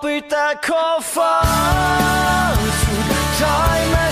ไปแต่ขอฟัาสุดท้ายแม้